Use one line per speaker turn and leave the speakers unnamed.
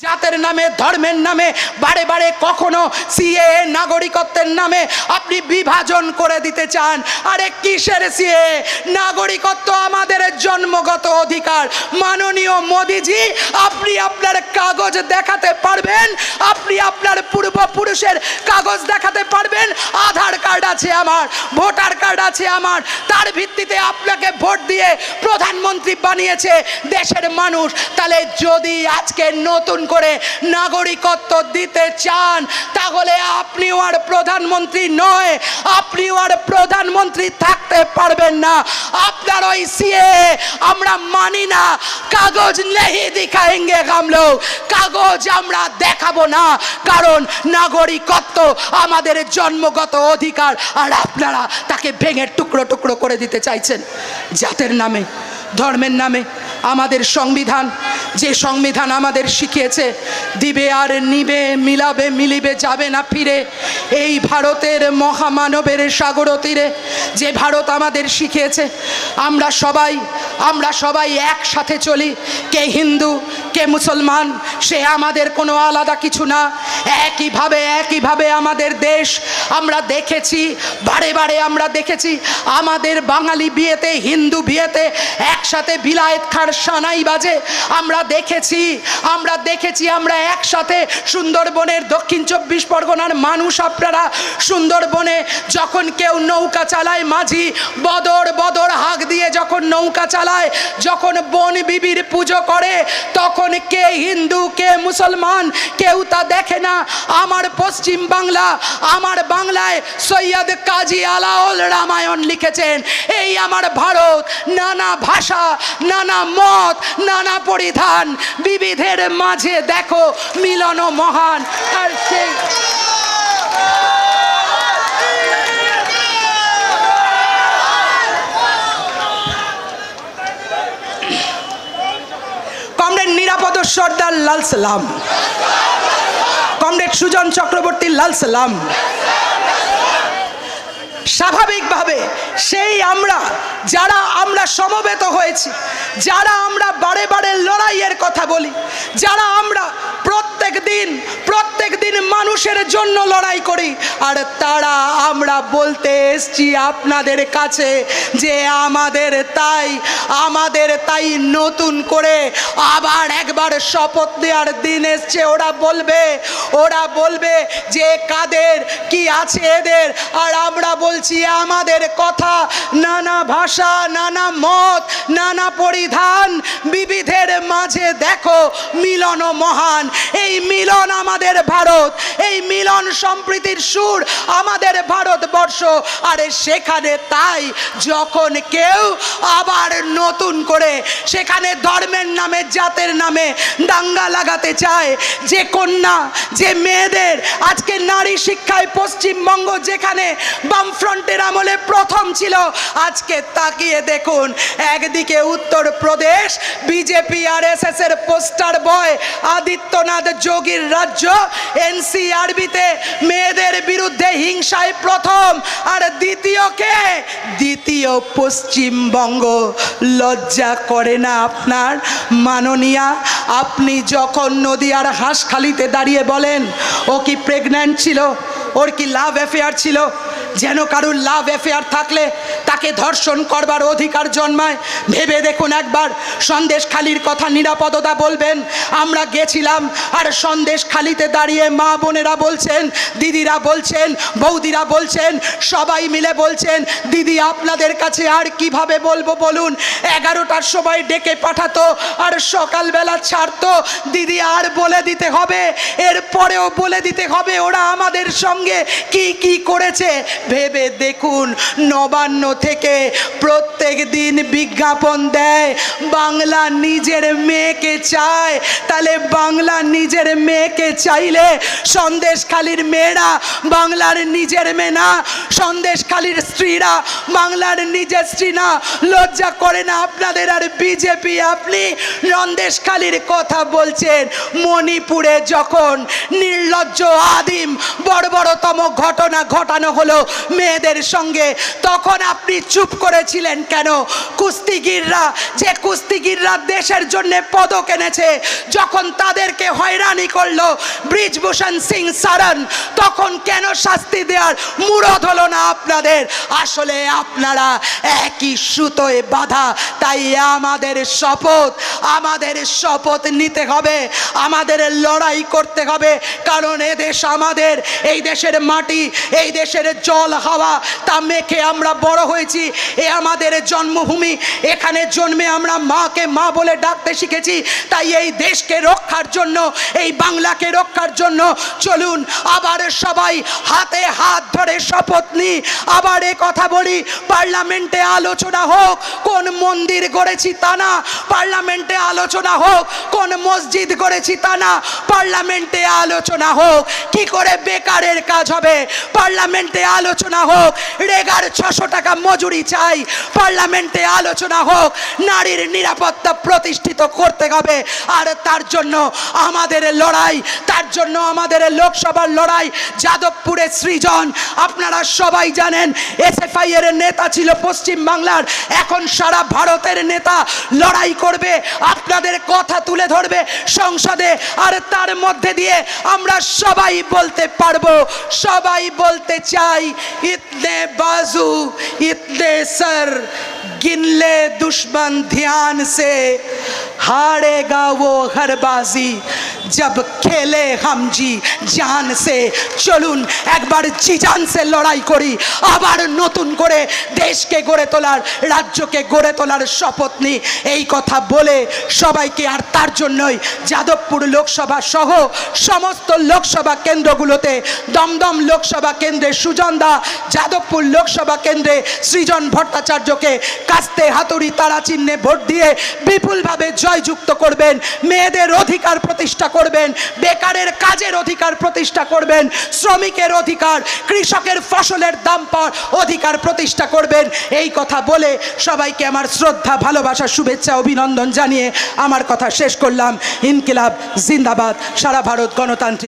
জাতের নামে, ধর্মের নামে, বারে বারে কখনো সিএ নাগরিকত্বের নামে আপনি বিভাজন করে দিতে চান। আরে কিসের সিএ? নাগরিকত্ব আমাদের জন্মগত অধিকার। মাননীয় মোদিজি, আপনি আপনার কাগজ দেখাতে পারবেন, আপনি আপনার পূর্বপুরুষের কাগজ দেখাতে পারবেন, আধার কার্ড আছে আমার, ভোটার কার্ড আছে আমার, তার ভিত্তিতে আপনাকে ভোট দিয়ে প্রধানমন্ত্রী বানিয়েছে দেশের মানুষ। তাহলে যদি আজকে নতুন করে নাগরিকত্ব দিতে চান, তাহলে আপনি আর প্রধানমন্ত্রী নয় আপনি আর প্রধানমন্ত্রী থাকতে পারবেন না। আপনার ওই সিএ, আমরা মানি না। কাগজ নেই দিখায়েঙ্গে হাম লোক। কাগজ আমরা দেখাবো না, কারণ নাগরিকত্ব আমাদের জন্মগত অধিকার, আর আপনারা তাকে ভেঙে টুকরো টুকরো করে দিতে চাইছেন। জাতের নামে। ধর্মের নামে আমাদের সংবিধান, যে সংবিধান আমাদের শিখিয়েছে, দিবে আর নিবে, মিলাবে, মিলিবে, যাবে না ফিরে, এই ভারতের মহামানবের সাগর তীরে, যে ভারত আমাদের শিখিয়েছে, আমরা সবাই আমরা সবাই একসাথে চলি, কে হিন্দু, কে মুসলমান, সে আমাদের কোনো আলাদা কিছু না, একইভাবে একইভাবে আমাদের দেশ, আমরা দেখেছি, বারে বারে আমরা দেখেছি, আমাদের বাঙালি বিয়েতে, হিন্দু বিয়েতে একসাথে বিলায়েত খার সানাই বাজে। আমরা দেখেছি আমরা দেখেছি, আমরা একসাথে সুন্দরবনের দক্ষিণ চব্বিশ পরগনার মানুষ আপনারা। সুন্দরবনে যখন কেউ নৌকা চালায় মাঝি, বদর বদর হাঁক দিয়ে যখন নৌকা চালায়, যখন বন বিবির পুজো করে, তখন কে হিন্দু, কে মুসলমান, কেউ তা দেখে না। আমার পশ্চিম বাংলা, আমার বাংলায় সৈয়দ কাজী আলাউল রামায়ণ লিখেছেন, এই আমার ভারত, নানা ভাষা নানা মত, নানা পরিধান, বিবিধের মাঝে দেখো মিলন মহান। আর সেই নিরাপদ সর্দার লাল সালাম। কমরেড সুজন চক্রবর্তী লাল সালাম। স্বাভাবিকভাবে সেই আমরা, যারা আমরা সমবেত হয়েছি, যারা আমরা বারে বারে লড়াইয়ের কথা বলি, যারা আমরা প্রত্যেক দিন প্রত্যেক দিন মানুষের জন্য লড়াই করি। আর তারা আমরা বলতে এসছি আপনাদের কাছে যে আমাদের তাই আমাদের তাই নতুন করে আবার একবার শপথ দেওয়ার দিন এসছে। ওরা বলবে ওরা বলবে যে কাদের কি আছে এদের। আর আমরা বলছি, আমাদের কথা নানা ভাষা, নানা মত, নানা পরিধান বিবিধের মাঝে দেখো মিলন মহান। এই মিলন আমাদের ভারত, এই মিলন সম্প্রীতির সুর আমাদের ভারতবর্ষ। আরে সেখানে তাই যখন কেউ আবার নতুন করে সেখানে ধর্মের নামে, জাতের নামে দাঙ্গা লাগাতে চায়, যে কন্যা, যে মেয়েদের, আজকে নারী শিক্ষায় পশ্চিমবঙ্গ যেখানে বামফ্রন্টের আমলে প্রথম ছিল, আজকে তাকিয়ে দেখুন, একদিকে উত্তরপ্রদেশ, বিজেপি আর এস এর পোস্টার বয় আদিত্যনাথ যোগীর রাজ্য, এনসিআরবিতে মেয়েদের বিরুদ্ধে হিংসায় প্রথম। আর দ্বিতীয় কে? দ্বিতীয় পশ্চিমবঙ্গ। লজ্জা করে না আপনার? মাননীয়া, আপনি যখন নদীয়ার হাঁসখালিতে দাঁড়িয়ে বলেন, ও কি প্রেগন্যান্ট ছিল? ওর কি লাভ অ্যাফেয়ার ছিল? যেন কারুর লাভ অ্যাফেয়ার থাকলে তাকে ধর্ষণ করবার অধিকার জন্মায়। ভেবে দেখুন একবার সন্দেশ খালির কথা নিরাপদতা বলবেন। আমরা গেছিলাম আর সন্দেশ খালিতে দাঁড়িয়ে মা বোনেরা বলছেন, দিদিরা বলছেন, বৌদিরা বলছেন, সবাই মিলে বলছেন, দিদি আপনাদের কাছে আর কীভাবে বলব বলুন? এগারোটার সময় ডেকে পাঠাতো আর সকালবেলা ছাড়তো। দিদি আর বলে দিতে হবে, এরপরেও বলে দিতে হবে, ওরা আমাদের সঙ্গে কি কি করেছে। ভেবে দেখুন, নবান্ন থেকে প্রত্যেক দিন বিজ্ঞাপন দেয়। বাংলা নিজের মেয়েকে চায়। তাহলে বাংলা নিজের মেয়েকে চাইলে সন্দেশখালির মেয়েরা বাংলার নিজের মেয়ে না, সন্দেশখালির স্ত্রীরা বাংলার নিজের স্ত্রী না। লজ্জা করে না আপনাদের আর বিজেপি আপনি? সন্দেশখালির কথা বলছেন মণিপুরে যখন নির্লজ্জ আদিম বড় বড়তম ঘটনা ঘটানো হলো মেয়েদের সঙ্গে, তখন আপনি চুপ করেছিলেন কেন? কুস্তিগিররা, যে কুস্তিগিররা দেশের জন্য পদক এনেছে, যখন তাদেরকে হয়রানি করল ব্রিজভূষণ সিং সারন, তখন কেন শাস্তি দেওয়ার মুরদ হলো না আপনাদের? আসলে আপনারা একই সুতোয় বাধা, তাই আমাদের শপথ আমাদের শপথ নিতে হবে, আমাদের লড়াই করতে হবে, কারণ এ দেশ আমাদের, এই দেশের মাটি, এই দেশের জল, হাওয়া, তা মেখে আমরা বড় হয়েছি, এ আমাদের জন্মভূমি। এখানে জন্মে আমরা মাকে মা বলে ডাকতে শিখেছি, তাই এই দেশকে রক্ষার জন্য, এই বাংলাকে রক্ষার জন্য চলুন আবার সবাই হাতে হাত ধরে শপথ নিই। আবার এ কথা বলি, পার্লামেন্টে আলোচনা হোক, কোন মন্দির গড়েছি তা না। পার্লামেন্টে আলোচনা হোক, কোন মসজিদ গড়েছি তা না। পার্লামেন্টে আলোচনা হোক, কি করে বেকারের কাজ হবে? পার্লামেন্টে আলোচনা হোক, রেগার ছশো টাকা মজুরি চাই। পার্লামেন্টে আলোচনা হোক, নারীর নিরাপত্তা প্রতিষ্ঠিত করতে হবে। আর তার জন্য আমাদের লড়াই, তার জন্য আমাদের লোকসভার লড়াই যাদবপুরে সৃজন। আপনারা সবাই জানেন, এসএফআই এর নেতা ছিল পশ্চিম বাংলার এখন সারা ভারতের নেতা লড়াই করবে, আপনাদের কথা তুলে ধরবে সংসদে। আর তার মধ্যে দিয়ে আমরা সবাই বলতে পারব, সবাই বলতে চাই, ইতনে বাজু कितने सर गिन ले दुश्मन ध्यान से। हारेगा वो हर बाजी जब खेले हम জি জান সে চলুন একবার জিজান সে লড়াই করি আবার নতুন করে দেশকে গড়ে তোলার রাজ্যকে গড়ে তোলার শপথ নিই এই কথা বলে সবাইকে আর তার জন্যই যাদবপুর লোকসভা সহ সমস্ত লোকসভা কেন্দ্রগুলোতে দমদম লোকসভা কেন্দ্রে সুজন দা যাদবপুর লোকসভা কেন্দ্রে সৃজন ভট্টাচার্যকে কাস্তে হাতুড়ি তারা চিহ্নে ভোট দিয়ে বিপুলভাবে জয়যুক্ত করবেন, মেয়েদের অধিকার প্রতিষ্ঠা করবেন, বেকারের কাজের অধিকার প্রতিষ্ঠা করবেন, শ্রমিকের অধিকার, কৃষকের ফসলের দাম পাওয়ার অধিকার প্রতিষ্ঠা করবেন। এই কথা বলে সবাইকে আমার শ্রদ্ধা, ভালোবাসা, শুভেচ্ছা, অভিনন্দন জানিয়ে আমার কথা শেষ করলাম। ইনকিলাব, জিন্দাবাদ, সারা ভারত গণতান্ত্রিক